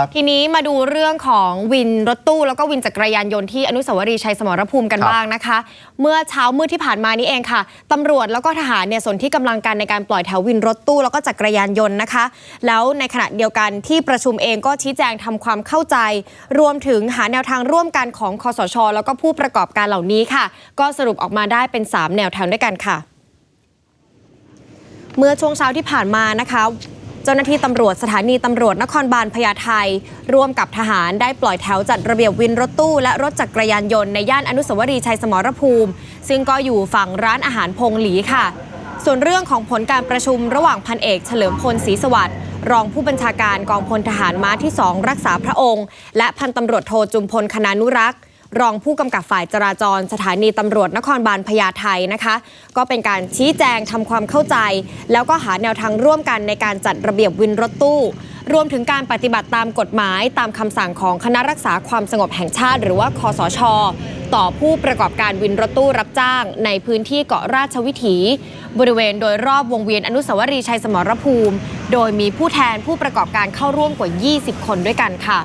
ครับทีนี้มาดูเรื่องของวินรถตู้ แล้วก็วินจักรยานยนต์ที่อนุสาวรีย์ชัยสมรภูมิกันครับบ้างนะคะ เมื่อเช้ามืดที่ผ่านมานี้เองค่ะตำรวจแล้วก็ทหารเนี่ยสนที่กำลังกันในการปล่อยแถววินรถตู้แล้วก็จักรยานยนต์นะคะ แล้วในขณะเดียวกันที่ประชุมเองก็ชี้แจงทำความเข้าใจ รวมถึงหาแนวทางร่วมกันของคอสช แล้วก็ผู้ประกอบการเหล่านี้ค่ะ ก็สรุปออกมาได้เป็น 3 แนวทางด้วยกันค่ะ เมื่อช่วงเช้าที่ผ่านมานะคะ เจ้าหน้าที่ตำรวจสถานีตำรวจนครบาลพญาไทร่วมกับทหารได้ปล่อยแถวจัดระเบียบวินรถตู้และรถจักรยานยนต์ในย่านอนุสาวรีย์ชัยสมรภูมิ ซึ่งก็อยู่ฝั่งร้านอาหารพงหลีค่ะ ส่วนเรื่องของผลการประชุมระหว่างพันเอกเฉลิมพลศรีสวัสดิ์รองผู้บัญชาการกองพลทหารม้าที่ 2 รักษาพระองค์ และพันตำรวจโทจุมพลคณานุรักษ์ รองผู้กำกับฝ่ายจราจร สถานีตำรวจนครบาลพญาไทนะคะ ก็เป็นการชี้แจงทำความเข้าใจ แล้วก็หาแนวทางร่วมกันในการจัดระเบียบวินรถตู้ รวมถึงการปฏิบัติตามกฎหมายตามคำสั่งของคณะรักษาความสงบแห่งชาติ หรือว่าคอสช ต่อผู้ประกอบการวินรถตู้รับจ้าง ในพื้นที่เกาะราชวิถี บริเวณโดยรอบวงเวียนอนุสาวรีย์ชัยสมรภูมิ โดยมีผู้แทนผู้ประกอบการเข้าร่วมกว่า 20 คนด้วยกันค่ะ